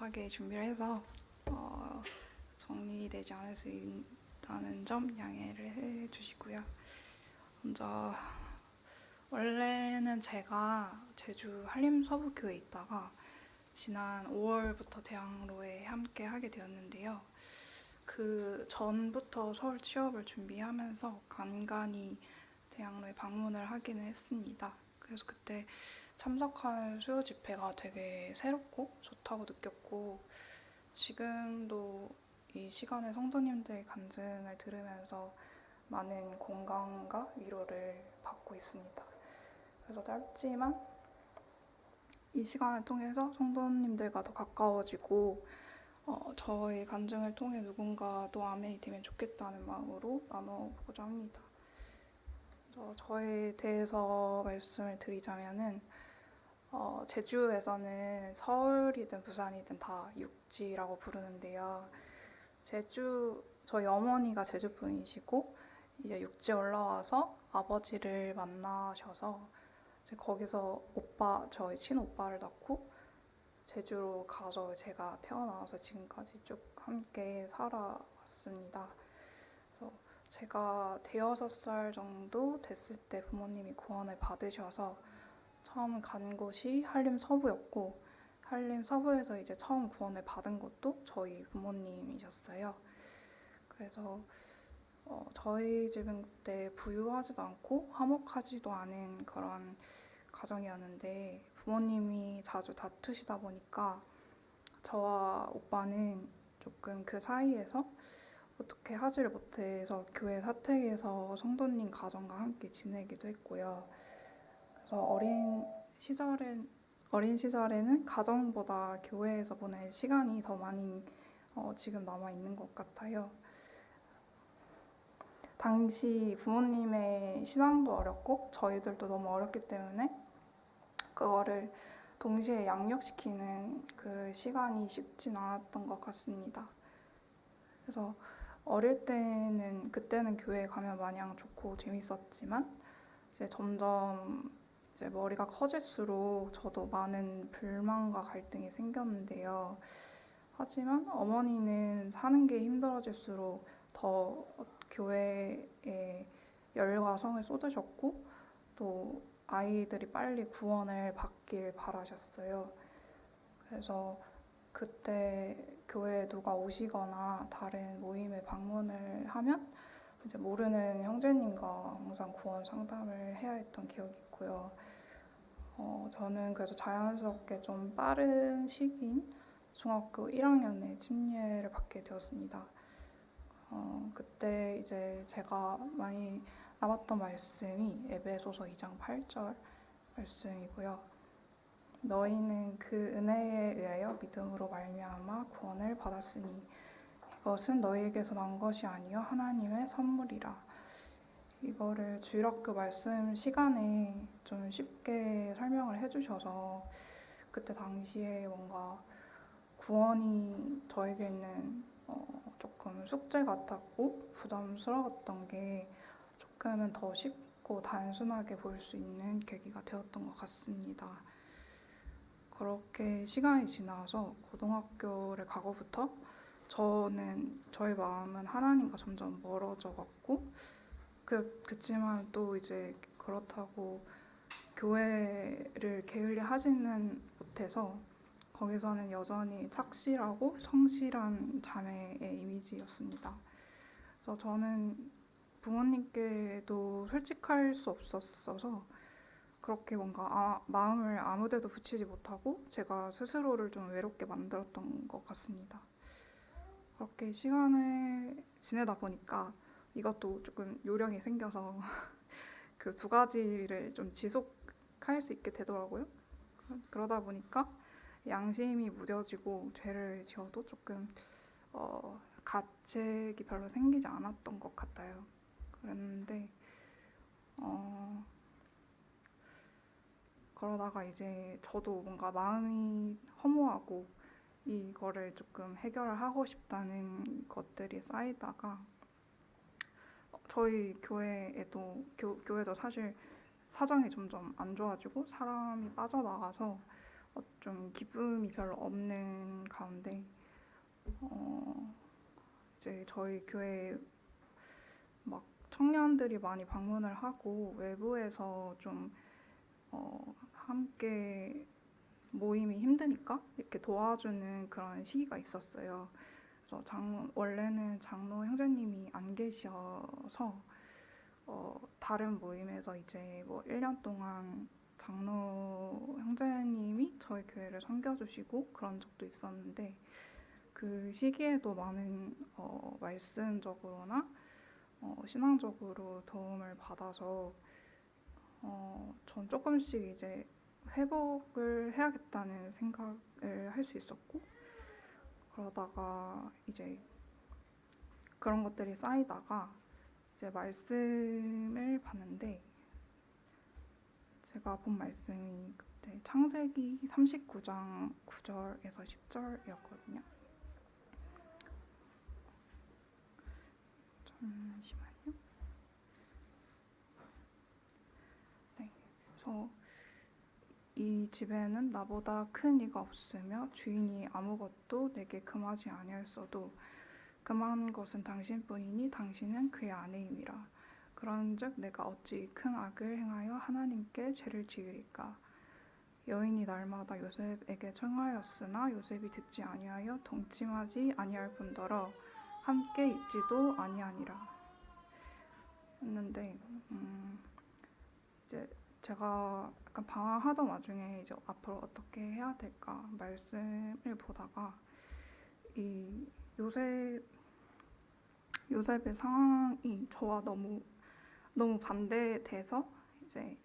급하게 준비를 해서 어, 정리되지 않을 수 있다는 점 양해를 해주시고요. 먼저 원래는 제가 제주 한림서부교에 있다가 지난 5월부터 대학로에 함께 하게 되었는데요. 그 전부터 서울 취업을 준비하면서 간간히 대학로에 방문을 하기는 했습니다. 그래서 그때 참석한 수요 집회가 되게 새롭고 좋다고 느꼈고 지금도 이 시간에 성도님들 간증을 들으면서 많은 공감과 위로를 받고 있습니다. 그래서 짧지만 이 시간을 통해서 성도님들과 더 가까워지고 어, 저의 간증을 통해 누군가 또 아멘이 되면 좋겠다는 마음으로 나눠보고자 합니다. 저에 대해서 말씀을 드리자면은 어, 제주에서는 서울이든 부산이든 다 육지라고 부르는데요. 제주 저희 어머니가 제주 분이시고 이제 육지 올라와서 아버지를 만나셔서 이제 거기서 오빠 저희 친오빠를 낳고 제주로 가서 제가 태어나서 지금까지 쭉 함께 살아왔습니다. 그래서 제가 대여섯 살 정도 됐을 때 부모님이 구원을 받으셔서 처음 간 곳이 한림 서부였고 한림 서부에서 이제 처음 구원을 받은 것도 저희 부모님이셨어요. 그래서 어, 저희 집은 그때 부유하지도 않고 화목하지도 않은 그런 가정이었는데 부모님이 자주 다투시다 보니까 저와 오빠는 조금 그 사이에서 어떻게 하지를 못해서 교회 사택에서 성도님 가정과 함께 지내기도 했고요. 그래서 어린 시절엔 어린 시절에는 가정보다 교회에서 보낼 시간이 더 많이 어, 지금 남아 있는 것 같아요. 당시 부모님의 신앙도 어렵고 저희들도 너무 어렵기 때문에 그거를 동시에 양육시키는 그 시간이 쉽진 않았던 것 같습니다. 그래서 어릴 때는 그때는 교회 가면 마냥 좋고 재밌었지만 이제 점점 이제 머리가 커질수록 저도 많은 불만과 갈등이 생겼는데요. 하지만 어머니는 사는 게 힘들어질수록 더 교회에 열과 성을 쏟으셨고 또 아이들이 빨리 구원을 받길 바라셨어요. 그래서 그때 교회에 누가 오시거나 다른 모임에 방문을 하면 이제 모르는 형제님과 항상 구원 상담을 해야 했던 기억이 있고요. 어, 저는 그래서 자연스럽게 좀 빠른 시기인 중학교 1학년에 침례를 받게 되었습니다. 어, 그때 이제 제가 많이 남았던 말씀이 에베소서 2장 8절 말씀이고요. 너희는 그 은혜에 의하여 믿음으로 말미암아 구원을 받았으니 이것은 너희에게서 난 것이 아니요 하나님의 선물이라. 이거를 주일학교 말씀 시간에 좀 쉽게 설명을 해주셔서 그때 당시에 뭔가 구원이 저에게는 어, 조금 숙제 같았고 부담스러웠던 게 조금은 더 쉽고 단순하게 볼 수 있는 계기가 되었던 것 같습니다. 그렇게 시간이 지나서 고등학교를 가고부터 저는 저의 마음은 하나님과 점점 멀어져 갔고 그 그치만 또 이제 그렇다고 교회를 게을리 하지는 못해서 거기서는 여전히 착실하고 성실한 자매의 이미지였습니다. 그래서 저는 부모님께도 솔직할 수 없었어서 그렇게 뭔가 아, 마음을 아무데도 붙이지 못하고 제가 스스로를 좀 외롭게 만들었던 것 같습니다. 그렇게 시간을 지내다 보니까 이것도 조금 요령이 생겨서 그 두 가지를 좀 지속할 수 있게 되더라고요. 그러다 보니까 양심이 무뎌지고 죄를 지어도 조금 어, 가책이 별로 생기지 않았던 것 같아요. 그랬는데 어, 그러다가 이제 저도 뭔가 마음이 허무하고 이거를 조금 해결을 하고 싶다는 것들이 쌓이다가 저희 교회에도 교, 교회도 사실 사정이 점점 안 좋아지고 사람이 빠져나가서 어, 좀 기쁨이 별로 없는 가운데 어, 이제 저희 교회 막 청년들이 많이 방문을 하고 외부에서 좀 어, 함께 모임이 힘드니까 이렇게 도와주는 그런 시기가 있었어요. 그래서 장로, 원래는 장로 형제님이 안 계셔서 어, 다른 모임에서 이제 뭐 1년 동안 장로 형제님이 저희 교회를 섬겨주시고 그런 적도 있었는데 그 시기에도 많은 어, 말씀적으로나 어, 신앙적으로 도움을 받아서 어, 전 조금씩 이제 회복을 해야겠다는 생각을 할 수 있었고 그러다가 이제 그런 것들이 쌓이다가 이제 말씀을 봤는데 제가 본 말씀이 그때 창세기 39장 9절에서 10절이었거든요. 잠시만요. 네, 그래서 이 집에는 나보다 큰 이가 없으며 주인이 아무것도 내게 금하지 아니하였어도 금한 것은 당신뿐이니 당신은 그의 아내임이라. 그런즉 내가 어찌 큰 악을 행하여 하나님께 죄를 지으리까? 여인이 날마다 요셉에게 청하였으나 요셉이 듣지 아니하여 동침하지 아니할 뿐더러 함께 있지도 아니하니라. 했는데 음, 이제 제가 약간 방황하던 와중에 이제 앞으로 어떻게 해야 될까 말씀을 보다가 이 요셉 요셉의 상황이 저와 너무 너무 반대돼서 이제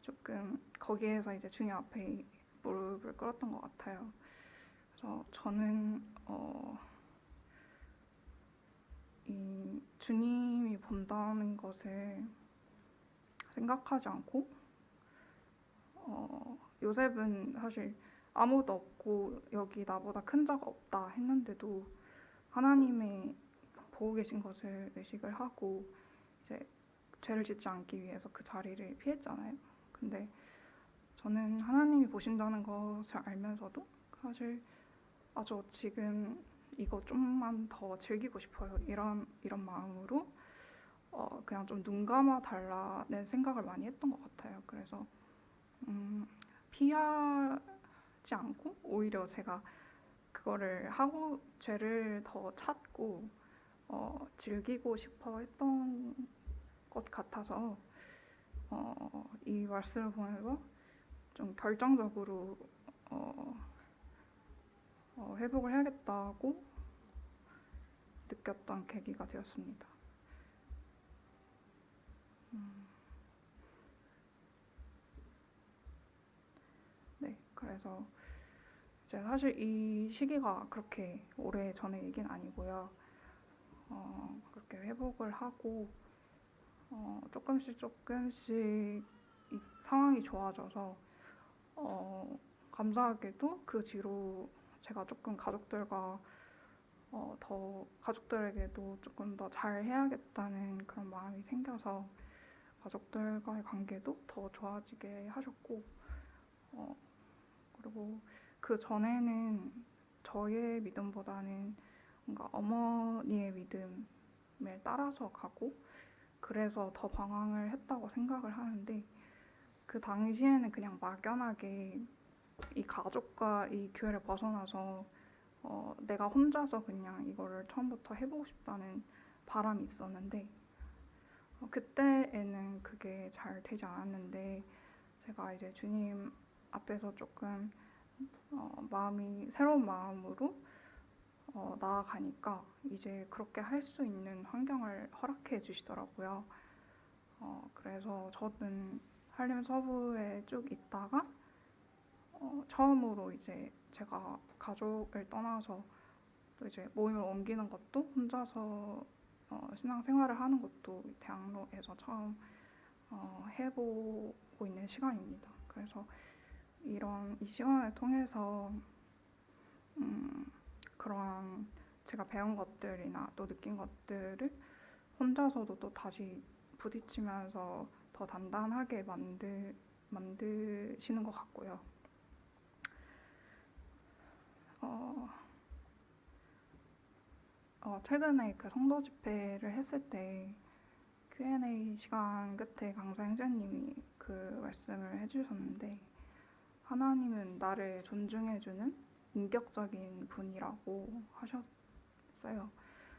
조금 거기에서 이제 주님 앞에 무릎을 꿇었던 것 같아요. 그래서 저는 어, 이 주님이 본다는 것을 생각하지 않고 어, 요셉은 사실 아무도 없고 여기 나보다 큰 자가 없다 했는데도 하나님의 보고 계신 것을 의식을 하고 이제 죄를 짓지 않기 위해서 그 자리를 피했잖아요. 근데 저는 하나님이 보신다는 것을 알면서도 사실 아저 지금 이거 좀만 더 즐기고 싶어요. 이런 이런 마음으로 어 그냥 좀 눈 감아 달라는 생각을 많이 했던 것 같아요. 그래서 음, 피하지 않고 오히려 제가 그거를 하고 죄를 더 찾고 어, 즐기고 싶어 했던 것 같아서 어, 이 말씀을 보면서 좀 결정적으로 어, 어, 회복을 해야겠다고 느꼈던 계기가 되었습니다. 음. 네, 그래서 이제 사실 이 시기가 그렇게 오래 전의 얘기는 아니고요. 어, 그렇게 회복을 하고 어, 조금씩 조금씩 이 상황이 좋아져서 어, 감사하게도 그 뒤로 제가 조금 가족들과 어, 더 가족들에게도 조금 더 잘 해야겠다는 그런 마음이 생겨서 가족들과의 관계도 더 좋아지게 하셨고 어, 그리고 그 전에는 저의 믿음보다는 뭔가 어머니의 믿음을 따라서 가고 그래서 더 방황을 했다고 생각을 하는데 그 당시에는 그냥 막연하게 이 가족과 이 교회를 벗어나서 어, 내가 혼자서 그냥 이거를 처음부터 해보고 싶다는 바람이 있었는데 어, 그때에는 그게 잘 되지 않았는데 제가 이제 주님 앞에서 조금 어, 마음이 새로운 마음으로 어, 나아가니까 이제 그렇게 할 수 있는 환경을 허락해 주시더라고요. 어, 그래서 저는 한림 서부에 쭉 있다가 어, 처음으로 이제 제가 가족을 떠나서 또 이제 모임을 옮기는 것도 혼자서 어, 신앙생활을 하는 것도 대학로에서 처음 어, 해보고 있는 시간입니다. 그래서 이런 이 시간을 통해서 음, 그런 제가 배운 것들이나 또 느낀 것들을 혼자서도 또 다시 부딪히면서 더 단단하게 만드, 만드시는 것 같고요. 어, 어, 최근에 그 성도 집회를 했을 때 Q&A 시간 끝에 강사 행자님이 그 말씀을 해주셨는데 하나님은 나를 존중해주는 인격적인 분이라고 하셨어요.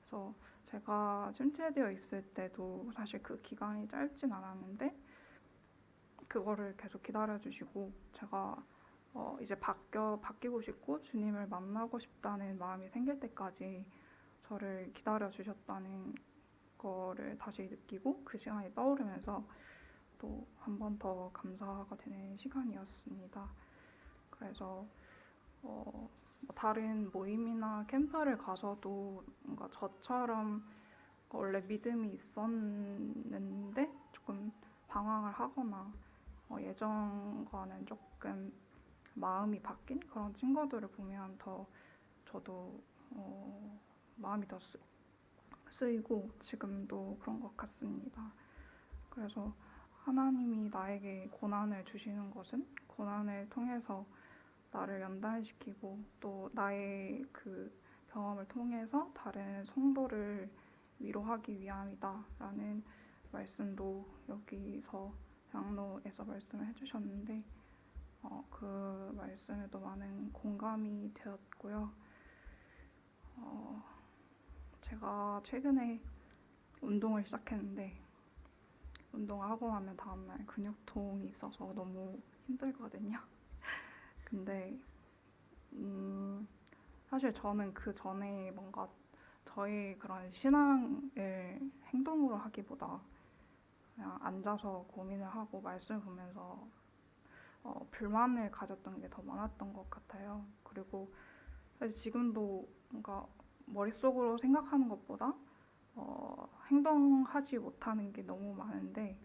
그래서 제가 침체되어 있을 때도 사실 그 기간이 짧진 않았는데 그거를 계속 기다려주시고 제가 어 이제 바뀌어 바뀌고 싶고 주님을 만나고 싶다는 마음이 생길 때까지 저를 기다려 주셨다는 거를 다시 느끼고 그 시간이 떠오르면서 또 한 번 더 감사가 되는 시간이었습니다. 그래서 어, 뭐 다른 모임이나 캠프를 가서도 뭔가 저처럼 원래 믿음이 있었는데 조금 방황을 하거나 어, 예전과는 조금 마음이 바뀐 그런 친구들을 보면 더 저도 어, 마음이 더 쓰, 쓰이고 지금도 그런 것 같습니다. 그래서 하나님이 나에게 고난을 주시는 것은 고난을 통해서 나를 연단시키고 또 나의 그 경험을 통해서 다른 성도를 위로하기 위함이다라는 말씀도 여기서 양로에서 말씀을 해주셨는데 어, 그 말씀에도 많은 공감이 되었고요. 어, 제가 최근에 운동을 시작했는데 운동을 하고 나면 다음날 근육통이 있어서 너무 힘들거든요. 근데 음, 사실 저는 그 전에 뭔가 저희 그런 신앙을 행동으로 하기보다 그냥 앉아서 고민을 하고 말씀 보면서 어, 불만을 가졌던 게 더 많았던 것 같아요. 그리고 사실 지금도 뭔가 머릿속으로 생각하는 것보다 어, 행동하지 못하는 게 너무 많은데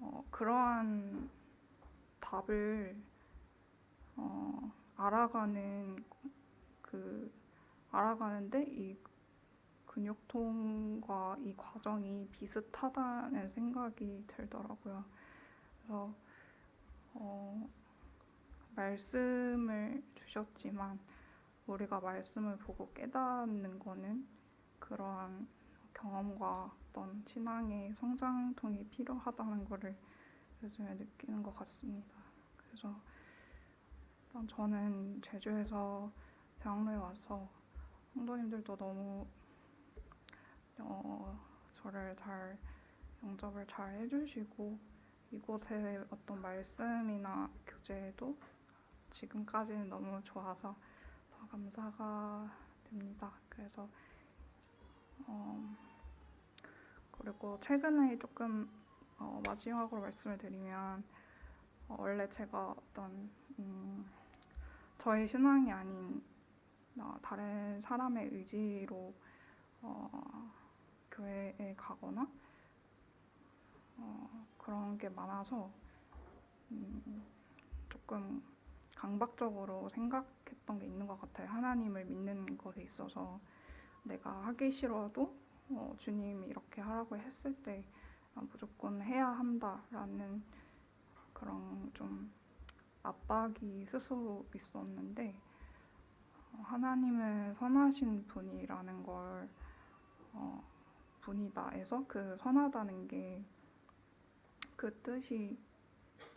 어, 그러한 답을 어, 알아가는 그 알아가는데 이 근육통과 이 과정이 비슷하다는 생각이 들더라고요. 그래서 어, 말씀을 주셨지만 우리가 말씀을 보고 깨닫는 거는 그러한 경험과 어떤 신앙의 성장통이 필요하다는 것을 요즘에 느끼는 것 같습니다. 그래서 일단 저는 제주에서 대학로에 와서 성도님들도 너무 어, 저를 잘 영접을 잘 해주시고 이곳의 어떤 말씀이나 교제도 지금까지는 너무 좋아서 더 감사가 됩니다. 그래서 어, 그리고 최근에 조금 어, 마지막으로 말씀을 드리면 어, 원래 제가 어떤 음, 저의 신앙이 아닌 어, 다른 사람의 의지로 어, 교회에 가거나 어, 그런 게 많아서 음, 조금 강박적으로 생각했던 게 있는 것 같아요. 하나님을 믿는 것에 있어서 내가 하기 싫어도 어, 주님이 이렇게 하라고 했을 때 무조건 해야 한다라는 그런 좀 압박이 스스로 있었는데 어, 하나님은 선하신 분이라는 걸 어, 분이다에서 그 선하다는 게 그 뜻이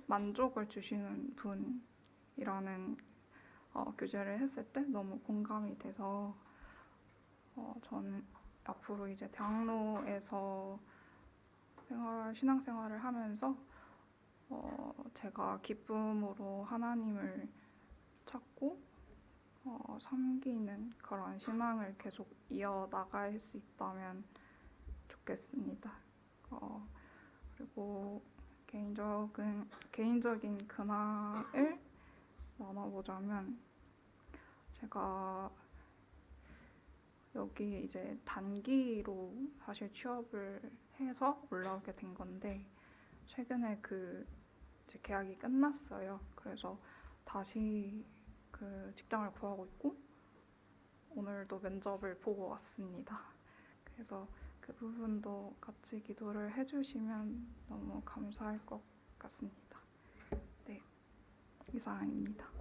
만족을 주시는 분이라는 어, 교제를 했을 때 너무 공감이 돼서 어, 저는 앞으로 이제 대학로에서 생활, 신앙생활을 하면서 어, 제가 기쁨으로 하나님을 찾고 어, 섬기는 그런 신앙을 계속 이어나갈 수 있다면 좋겠습니다. 어, 그리고 개인적인, 개인적인 근황을 나눠보자면 제가 여기 이제 단기로 사실 취업을 해서 올라오게 된 건데 최근에 그 이제 계약이 끝났어요. 그래서 다시 그 직장을 구하고 있고 오늘도 면접을 보고 왔습니다. 그래서 그 부분도 같이 기도를 해주시면 너무 감사할 것 같습니다. 네, 이상입니다.